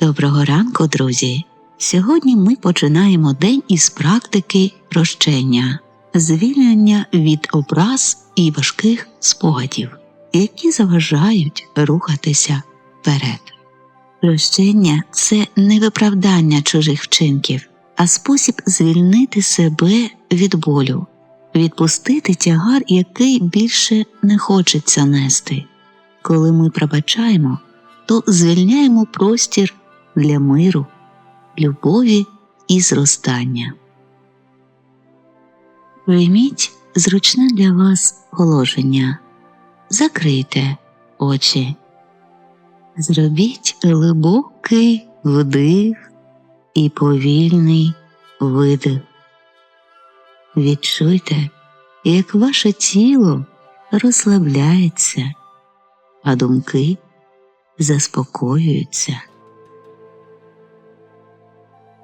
Доброго ранку, друзі! Сьогодні ми починаємо день із практики прощення, звільнення від образ і важких спогадів, які заважають рухатися вперед. Прощення це не виправдання чужих вчинків, а спосіб звільнити себе від болю, відпустити тягар, який більше не хочеться нести. Коли ми пробачаємо, то звільняємо простір для миру, любові і зростання. Прийміть зручне для вас положення, закрийте очі, зробіть глибокий вдих і повільний видих. Відчуйте, як ваше тіло розслабляється, а думки заспокоюються.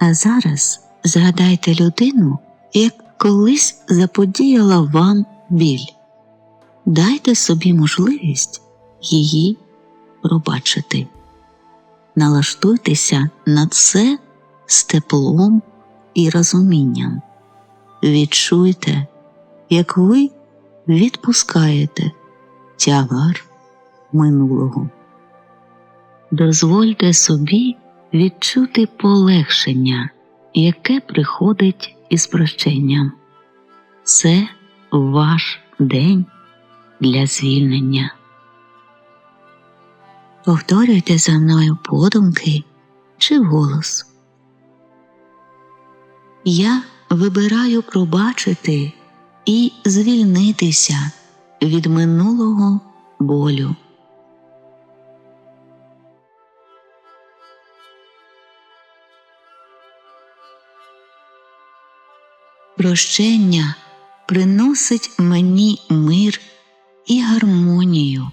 А зараз згадайте людину, як колись заподіяла вам біль. Дайте собі можливість її пробачити. Налаштуйтеся на це з теплом і розумінням. Відчуйте, як ви відпускаєте тягар минулого. Дозвольте собі відчути полегшення, яке приходить із прощенням. Це ваш день для звільнення. Повторюйте за мною подумки чи голос. Я вибираю пробачити і звільнитися від минулого болю. Прощення приносить мені мир і гармонію.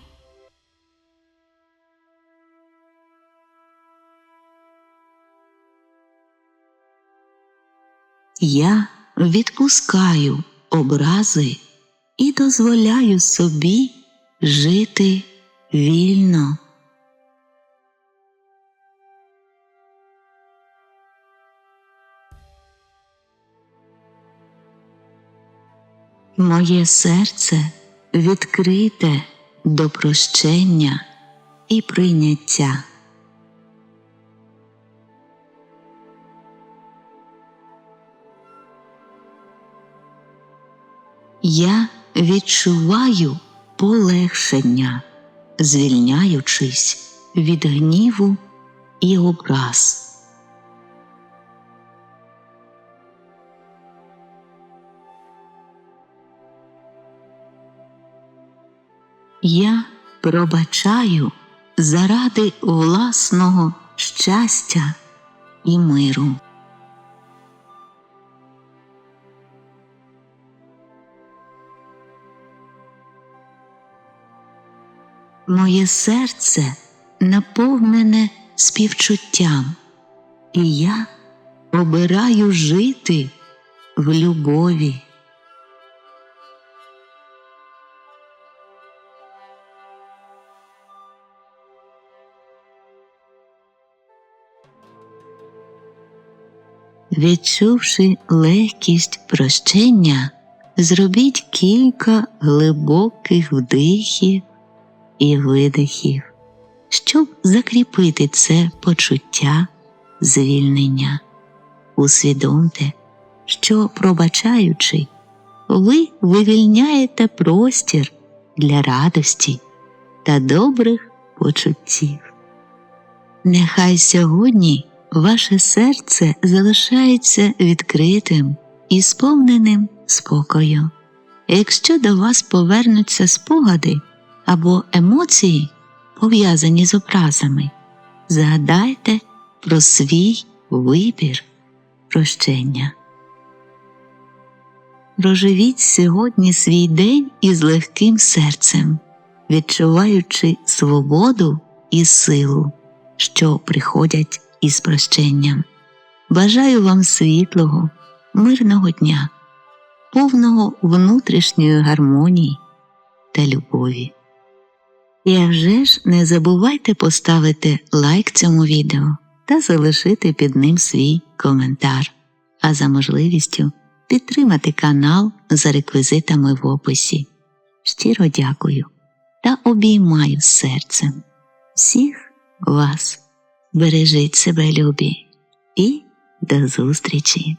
Я відпускаю образи і дозволяю собі жити вільно. Моє серце відкрите до прощення і прийняття. Я відчуваю полегшення, звільняючись від гніву і образ. Я пробачаю заради власного щастя і миру. Моє серце наповнене співчуттям, і я обираю жити в любові. Відчувши легкість прощення, зробіть кілька глибоких вдихів і видихів, щоб закріпити це почуття звільнення. Усвідомте, що, пробачаючи, ви вивільняєте простір для радості та добрих почуттів. Нехай сьогодні ваше серце залишається відкритим і сповненим спокою. Якщо до вас повернуться спогади або емоції, пов'язані з образами, згадайте про свій вибір прощення. Проживіть сьогодні свій день із легким серцем, відчуваючи свободу і силу, що приходять із прощенням. Бажаю вам світлого, мирного дня, повного внутрішньої гармонії та любові. І а вже ж не забувайте поставити лайк цьому відео та залишити під ним свій коментар, а за можливістю підтримати канал за реквізитами в описі. Щиро дякую та обіймаю серцем всіх вас. Бережіть себе, любі, і до зустрічі!